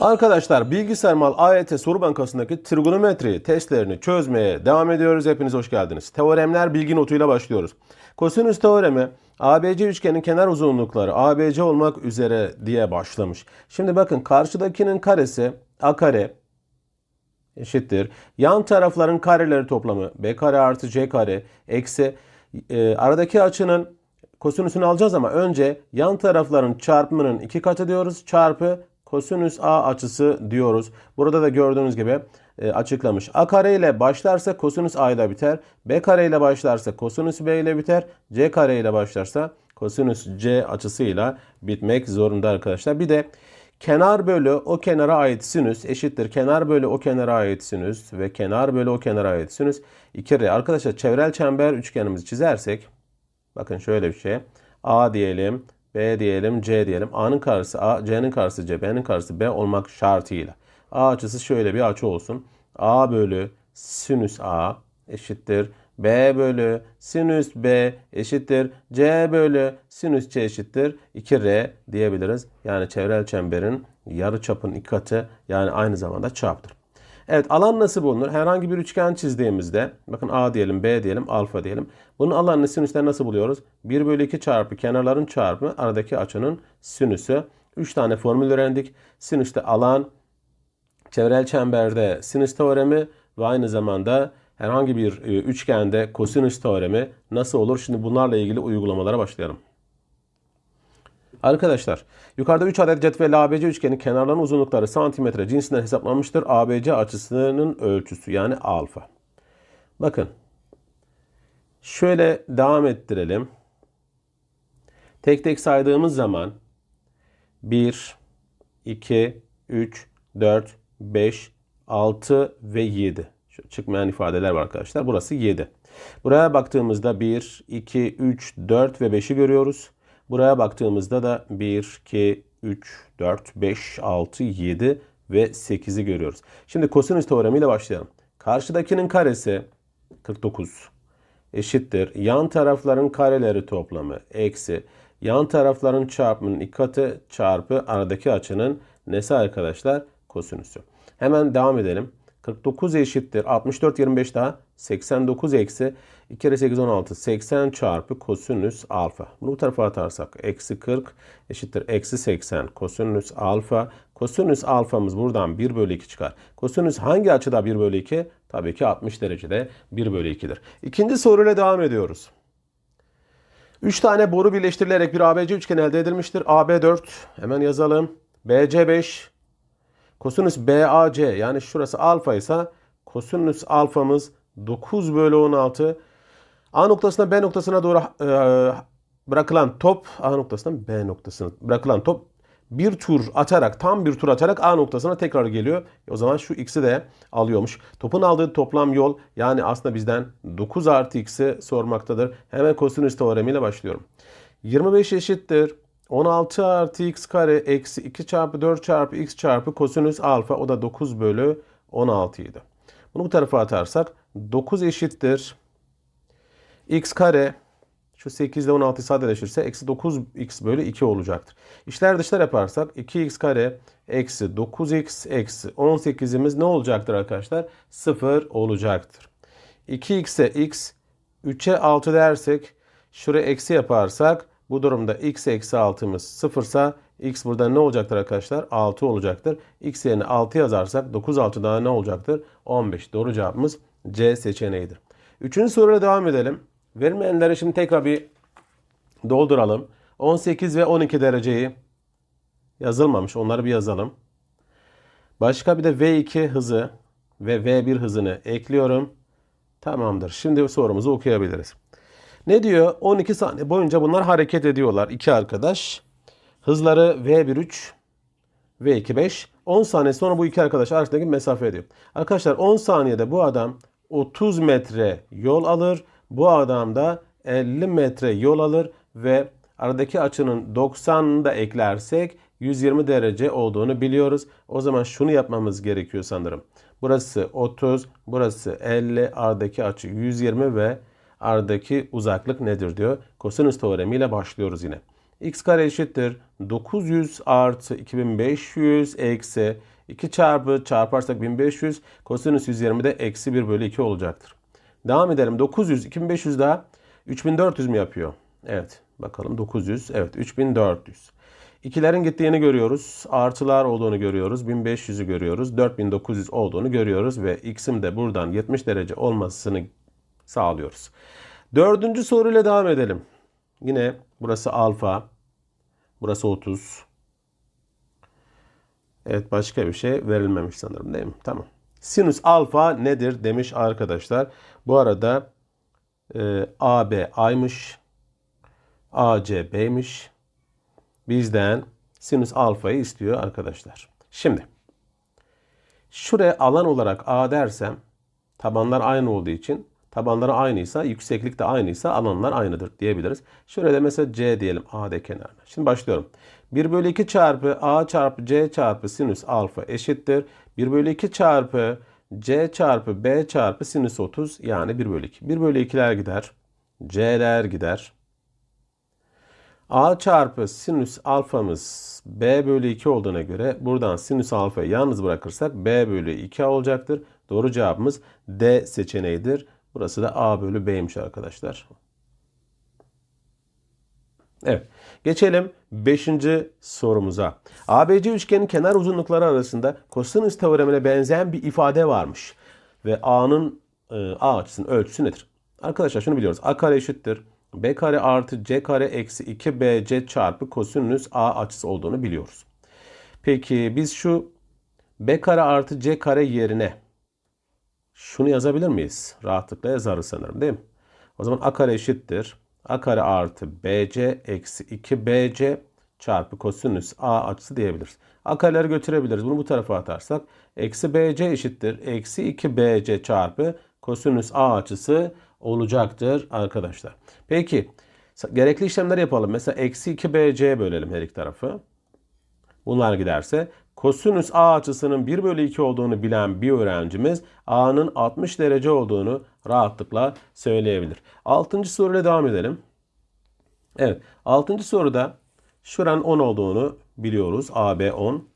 Arkadaşlar bilgisayar mal AYT soru bankasındaki trigonometri testlerini çözmeye devam ediyoruz. Hepiniz hoş geldiniz. Teoremler bilgi notuyla başlıyoruz. Kosinüs teoremi ABC üçgenin kenar uzunlukları ABC olmak üzere diye başlamış. Şimdi bakın karşıdakinin karesi A kare eşittir. Yan tarafların kareleri toplamı B kare artı C kare eksi e, aradaki açının kosinüsünü alacağız ama önce yan tarafların çarpımının iki katı diyoruz. Çarpı kosinüs A açısı diyoruz. Burada da gördüğünüz gibi e, açıklamış. A kare ile başlarsa kosinüs A ile biter. B kare ile başlarsa kosinüs B ile biter. C kare ile başlarsa kosinüs C açısıyla bitmek zorunda arkadaşlar. Bir de kenar bölü o kenara ait sinüs eşittir. Kenar bölü o kenara ait sinüs ve kenar bölü o kenara ait sinüs 2R. Arkadaşlar çevrel çember üçgenimizi çizersek bakın şöyle bir şey. A diyelim, B diyelim, C diyelim. A'nın karşısı A, C'nin karşısı C, B'nin karşısı B olmak şartıyla. A açısı şöyle bir açı olsun. A bölü sinüs A eşittir. B bölü sinüs B eşittir. C bölü sinüs C eşittir. 2R diyebiliriz. Yani çevrel çemberin yarı çapın iki katı yani aynı zamanda çaptır. Evet alan nasıl bulunur? Herhangi bir üçgen çizdiğimizde bakın A diyelim B diyelim alfa diyelim. Bunun alanını sinüsten nasıl buluyoruz? 1 bölü 2 çarpı kenarların çarpımı aradaki açının sinüsü. 3 tane formül öğrendik. Sinüste alan, çevrel çemberde sinüs teoremi ve aynı zamanda herhangi bir e, üçgende kosinüs teoremi nasıl olur? Şimdi bunlarla ilgili uygulamalara başlayalım. Arkadaşlar yukarıda 3 adet cetvel ABC üçgenin kenarlarının uzunlukları santimetre cinsinden hesaplanmıştır. ABC açısının ölçüsü yani alfa. Bakın şöyle devam ettirelim. Tek tek saydığımız zaman 1, 2, 3, 4, 5, 6 ve 7. Şu çıkmayan ifadeler var arkadaşlar. Burası 7. Buraya baktığımızda 1, 2, 3, 4 ve 5'i görüyoruz. Buraya baktığımızda da 1, 2, 3, 4, 5, 6, 7 ve 8'i görüyoruz. Şimdi kosinüs teoremiyle başlayalım. Karşıdakinin karesi 49 eşittir. Yan tarafların kareleri toplamı eksi. Yan tarafların çarpımının iki katı çarpı aradaki açının nesi arkadaşlar? Kosinüsü. Hemen devam edelim. 49 eşittir. 64 25 daha 89 eksi 2 kere 8 16 80 çarpı kosinüs alfa. Bunu bu tarafa atarsak eksi 40 eşittir eksi 80 kosinüs alfa. Kosinüs alfamız buradan 1 bölü 2 çıkar. Kosinüs hangi açıda 1 bölü 2? Tabii ki 60 derecede 1 bölü 2'dir. İkinci soruyla devam ediyoruz. 3 tane boru birleştirilerek bir ABC üçgeni elde edilmiştir. AB 4 hemen yazalım. BC 5 Kosinüs BAC yani şurası alfa ise kosinüs alfamız 9 bölü 16. A noktasına B noktasına doğru e, bırakılan top A noktasından B noktasına bırakılan top bir tur atarak tam bir tur atarak A noktasına tekrar geliyor. O zaman şu x'i de alıyormuş. Topun aldığı toplam yol yani aslında bizden 9 artı x'i sormaktadır. Hemen kosinüs teoremiyle başlıyorum. 25 eşittir. 16 artı x kare eksi 2 çarpı 4 çarpı x çarpı kosinüs alfa o da 9 bölü 16 idi. Bunu bu tarafa atarsak 9 eşittir. x kare şu 8 ile 16'yı sadeleşirse eksi 9x bölü 2 olacaktır. İşler dışlar yaparsak 2x kare eksi 9x eksi 18'imiz ne olacaktır arkadaşlar? 0 olacaktır. 2x'e x 3'e 6 dersek şuraya eksi yaparsak bu durumda x eksi 6'mız 0 ise x burada ne olacaktır arkadaşlar? 6 olacaktır. x yerine 6 yazarsak 9 6 daha ne olacaktır? 15. Doğru cevabımız C seçeneğidir. Üçüncü soruyla devam edelim. Verilmeyenleri şimdi tekrar bir dolduralım. 18 ve 12 dereceyi yazılmamış. Onları bir yazalım. Başka bir de V2 hızı ve V1 hızını ekliyorum. Tamamdır. Şimdi sorumuzu okuyabiliriz. Ne diyor? 12 saniye boyunca bunlar hareket ediyorlar. iki arkadaş. Hızları V1 V2 5. 10 saniye sonra bu iki arkadaş arasındaki mesafe ediyor. Arkadaşlar 10 saniyede bu adam 30 metre yol alır. Bu adam da 50 metre yol alır ve aradaki açının 90'ını da eklersek 120 derece olduğunu biliyoruz. O zaman şunu yapmamız gerekiyor sanırım. Burası 30, burası 50, aradaki açı 120 ve aradaki uzaklık nedir diyor. Kosinüs teoremiyle başlıyoruz yine. x kare eşittir 900 artı 2500 eksi 2 çarpı çarparsak 1500 kosinüs 120 de eksi 1 bölü 2 olacaktır. Devam edelim. 900 2500 daha 3400 mi yapıyor? Evet. Bakalım 900. Evet 3400. İkilerin gittiğini görüyoruz. Artılar olduğunu görüyoruz. 1500'ü görüyoruz. 4900 olduğunu görüyoruz. Ve x'im de buradan 70 derece olmasını sağlıyoruz. Dördüncü soruyla devam edelim. Yine burası alfa. Burası 30. Evet başka bir şey verilmemiş sanırım değil mi? Tamam. Sinüs alfa nedir demiş arkadaşlar. Bu arada e, AB A'ymış. AC B'ymiş. Bizden sinüs alfayı istiyor arkadaşlar. Şimdi şuraya alan olarak A dersem tabanlar aynı olduğu için tabanları aynıysa yükseklik de aynıysa alanlar aynıdır diyebiliriz. Şuraya da mesela C diyelim AD kenarına. Şimdi başlıyorum. 1 bölü 2 çarpı A çarpı C çarpı sinüs alfa eşittir. 1 bölü 2 çarpı C çarpı B çarpı sinüs 30 yani 1 bölü 2. 1 bölü 2'ler gider. C'ler gider. A çarpı sinüs alfamız B bölü 2 olduğuna göre buradan sinüs alfayı yalnız bırakırsak B bölü 2 olacaktır. Doğru cevabımız D seçeneğidir. Burası da A bölü B'ymiş arkadaşlar. Evet. Geçelim 5. sorumuza. ABC üçgenin kenar uzunlukları arasında kosinüs teoremine benzeyen bir ifade varmış. Ve A'nın e, A açısının ölçüsü nedir? Arkadaşlar şunu biliyoruz. A kare eşittir. B kare artı C kare eksi 2BC çarpı kosinüs A açısı olduğunu biliyoruz. Peki biz şu B kare artı C kare yerine şunu yazabilir miyiz? Rahatlıkla yazarız sanırım değil mi? O zaman A kare eşittir. A kare artı BC eksi 2BC çarpı kosinüs A açısı diyebiliriz. A kareleri götürebiliriz. Bunu bu tarafa atarsak eksi BC eşittir. Eksi 2BC çarpı kosinüs A açısı olacaktır arkadaşlar. Peki gerekli işlemler yapalım. Mesela eksi 2BC bölelim her iki tarafı. Bunlar giderse kosinüs A açısının 1 bölü 2 olduğunu bilen bir öğrencimiz A'nın 60 derece olduğunu rahatlıkla söyleyebilir. 6. soruyla devam edelim. Evet 6. soruda şuranın 10 olduğunu biliyoruz. AB 10.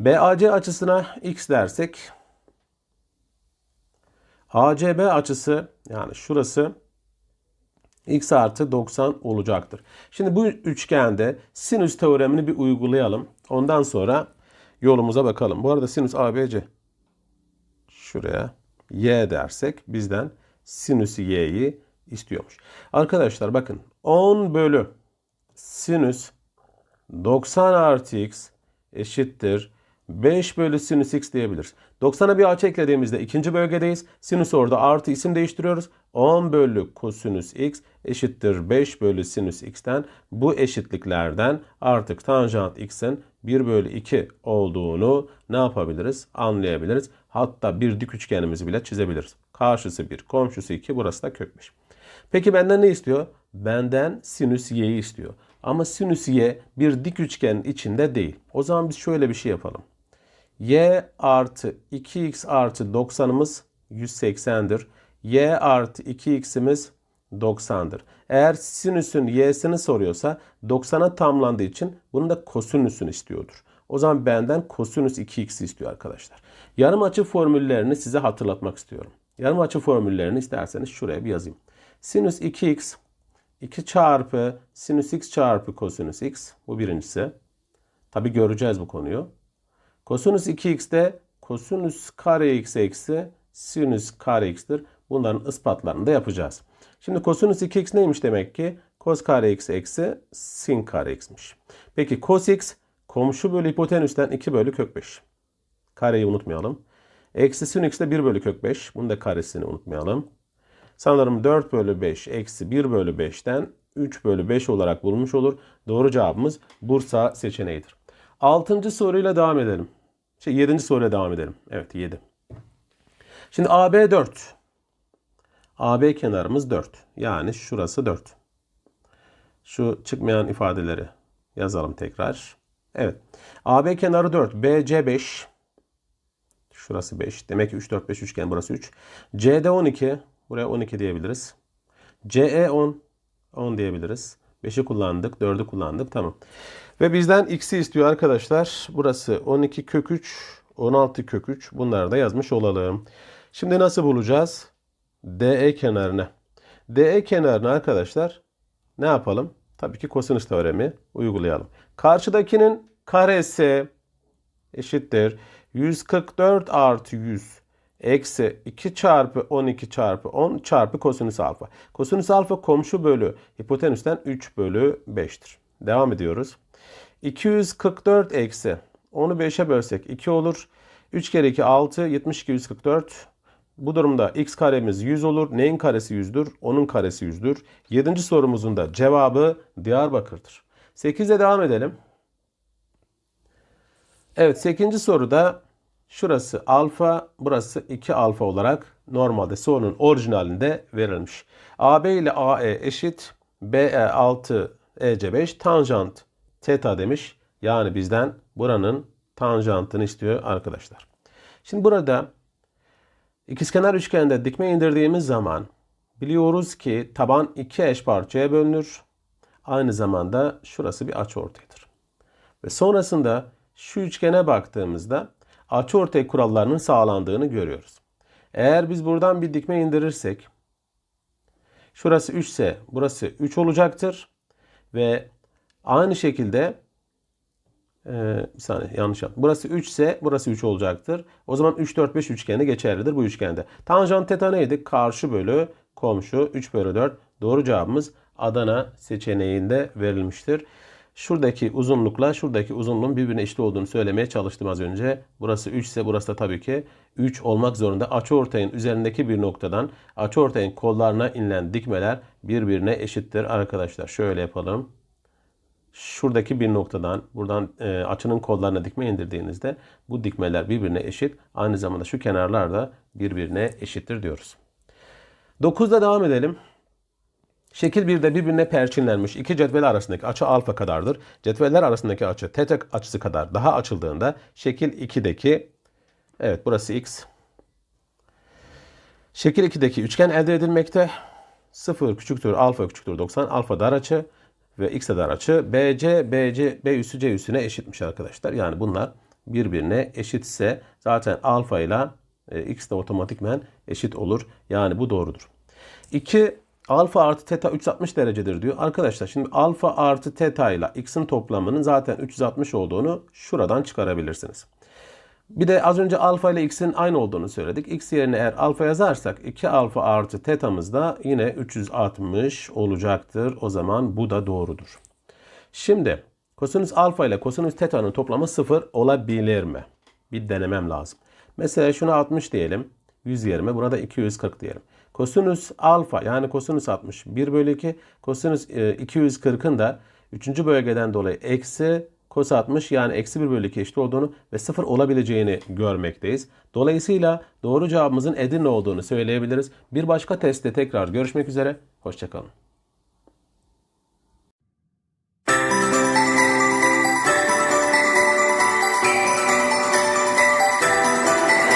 BAC açısına x dersek ACB açısı yani şurası x artı 90 olacaktır. Şimdi bu üçgende sinüs teoremini bir uygulayalım. Ondan sonra yolumuza bakalım. Bu arada sinüs ABC şuraya y dersek bizden sinüs y'yi istiyormuş. Arkadaşlar bakın 10 bölü sinüs 90 artı x eşittir 5 bölü sinüs x diyebiliriz. 90'a bir açı eklediğimizde ikinci bölgedeyiz. Sinüs orada artı isim değiştiriyoruz. 10 bölü kosinüs x eşittir 5 bölü sinüs x'ten bu eşitliklerden artık tanjant x'in 1 bölü 2 olduğunu ne yapabiliriz? Anlayabiliriz. Hatta bir dik üçgenimizi bile çizebiliriz. Karşısı 1, komşusu 2, burası da kök 5. Peki benden ne istiyor? Benden sinüs y'yi istiyor. Ama sinüs y bir dik üçgenin içinde değil. O zaman biz şöyle bir şey yapalım y artı 2x artı 90'ımız 180'dir. y artı 2x'imiz 90'dır. Eğer sinüsün y'sini soruyorsa 90'a tamlandığı için bunun da kosinüsünü istiyordur. O zaman benden kosinüs 2x istiyor arkadaşlar. Yarım açı formüllerini size hatırlatmak istiyorum. Yarım açı formüllerini isterseniz şuraya bir yazayım. Sinüs 2x 2 çarpı sinüs x çarpı kosinüs x bu birincisi. Tabi göreceğiz bu konuyu. Kosinüs 2x'de kosinüs kare x eksi sinüs kare x'tir. Bunların ispatlarını da yapacağız. Şimdi kosinüs 2x neymiş demek ki? Kos kare x eksi sin kare x'miş. Peki cos x komşu bölü hipotenüsten 2 bölü kök 5. Kareyi unutmayalım. Eksi sin x de 1 bölü kök 5. Bunun da karesini unutmayalım. Sanırım 4 bölü 5 eksi 1 bölü 5'ten 3 bölü 5 olarak bulmuş olur. Doğru cevabımız Bursa seçeneğidir. Altıncı soruyla devam edelim. Şey, yedinci soruyla devam edelim. Evet 7. Şimdi AB 4. AB kenarımız 4. Yani şurası 4. Şu çıkmayan ifadeleri yazalım tekrar. Evet. AB kenarı 4. BC 5. Şurası 5. Demek ki 3, 4, 5 üçgen burası 3. CD 12. Buraya 12 diyebiliriz. CE 10. 10 diyebiliriz. 5'i kullandık, 4'ü kullandık. Tamam. Ve bizden x'i istiyor arkadaşlar. Burası 12 kök 3, 16 kök 3. Bunları da yazmış olalım. Şimdi nasıl bulacağız? DE kenarını. DE kenarını arkadaşlar ne yapalım? Tabii ki kosinüs teoremi uygulayalım. Karşıdakinin karesi eşittir. 144 artı 100 eksi 2 çarpı 12 çarpı 10 çarpı kosinüs alfa. Kosinüs alfa komşu bölü hipotenüsten 3 bölü 5'tir. Devam ediyoruz. 244 eksi onu 5'e bölsek 2 olur. 3 kere 2 6 72 144. Bu durumda x karemiz 100 olur. Neyin karesi 100'dür? Onun karesi 100'dür. 7. sorumuzun da cevabı Diyarbakır'dır. 8'e devam edelim. Evet 8. soruda şurası alfa, burası 2 alfa olarak normalde sorunun orijinalinde verilmiş. AB ile AE eşit BE 6 EC 5 tanjant teta demiş. Yani bizden buranın tanjantını istiyor arkadaşlar. Şimdi burada ikizkenar üçgende dikme indirdiğimiz zaman biliyoruz ki taban iki eş parçaya bölünür. Aynı zamanda şurası bir açıortaydır. Ve sonrasında şu üçgene baktığımızda açıortay kurallarının sağlandığını görüyoruz. Eğer biz buradan bir dikme indirirsek şurası 3 ise burası 3 olacaktır. Ve aynı şekilde ee, bir saniye yanlış yaptım. Burası 3 ise burası 3 olacaktır. O zaman 3, 4, 5 üçgeni geçerlidir bu üçgende. Tanjant teta neydi? Karşı bölü komşu 3 bölü 4. Doğru cevabımız Adana seçeneğinde verilmiştir. Şuradaki uzunlukla şuradaki uzunluğun birbirine eşit olduğunu söylemeye çalıştım az önce. Burası 3 ise burası da tabii ki 3 olmak zorunda. Açıortayın üzerindeki bir noktadan açıortayın kollarına inilen dikmeler birbirine eşittir arkadaşlar. Şöyle yapalım şuradaki bir noktadan buradan e, açının kollarına dikme indirdiğinizde bu dikmeler birbirine eşit. Aynı zamanda şu kenarlar da birbirine eşittir diyoruz. 9'da devam edelim. Şekil 1'de birbirine perçinlenmiş iki cetvel arasındaki açı alfa kadardır. Cetveller arasındaki açı teta açısı kadar daha açıldığında şekil 2'deki evet burası x. Şekil 2'deki üçgen elde edilmekte. 0 küçüktür alfa küçüktür 90 alfa dar açı ve x dar açı BC, BC, B üssü C üssüne eşitmiş arkadaşlar. Yani bunlar birbirine eşitse zaten alfa ile e, x de otomatikmen eşit olur. Yani bu doğrudur. 2 alfa artı teta 360 derecedir diyor. Arkadaşlar şimdi alfa artı teta ile x'in toplamının zaten 360 olduğunu şuradan çıkarabilirsiniz. Bir de az önce alfa ile x'in aynı olduğunu söyledik. x yerine eğer alfa yazarsak 2 alfa artı tetamız da yine 360 olacaktır. O zaman bu da doğrudur. Şimdi kosinüs alfa ile kosinüs teta'nın toplamı 0 olabilir mi? Bir denemem lazım. Mesela şuna 60 diyelim. 100 yerime buna da 240 diyelim. Kosinüs alfa yani kosinüs 60 1 bölü 2. Kosinüs 240'ın e, da 3. bölgeden dolayı eksi Kos 60 yani eksi 1 bölü 2 eşit olduğunu ve 0 olabileceğini görmekteyiz. Dolayısıyla doğru cevabımızın Edirne olduğunu söyleyebiliriz. Bir başka testte tekrar görüşmek üzere. Hoşçakalın.